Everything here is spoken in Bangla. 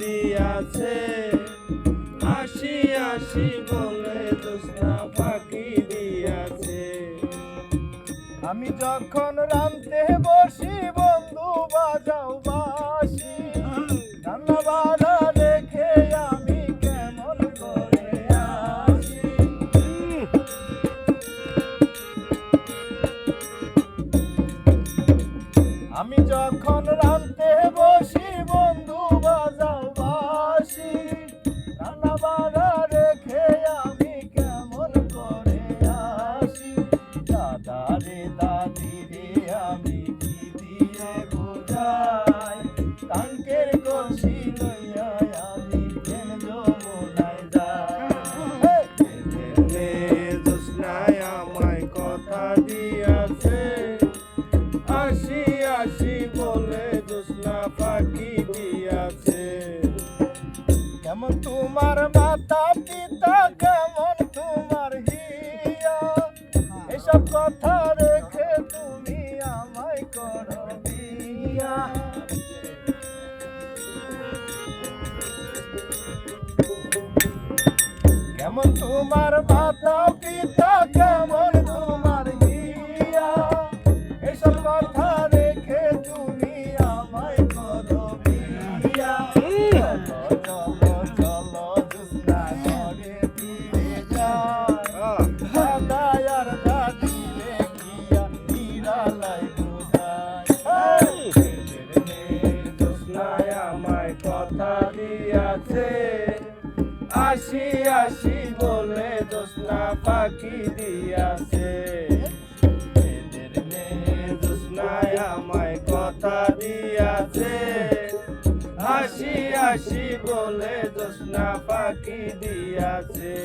দিয়াছে আসি আসি বলে দোস্তা ফাঁকি দিয়াছে। আমি যখন রামতে বসি, বন্ধু বাজাও বাসি। দেখে আমি কেমন আমি যখন রামতে বসি দাদি রে আমি কি কেমন তোমার পিতা কেমন তোমার হিয়া এসব কথা রেখে তুমি আমায় করো বিয়া চলো চলো জুসনা ঘরে ফিরে যাই দাদা আর দাদি রে গিয়া নিরালাই বুঝাই দোস্তায় আমায় কথা দিয়াছে আসি আসি বলে দোস্তা পাখি দিয়াছে। এদের মেয়ে আমায় কথা দিয়াছে। আসি আসি বলে দোস্তা পাখি দিয়াছে।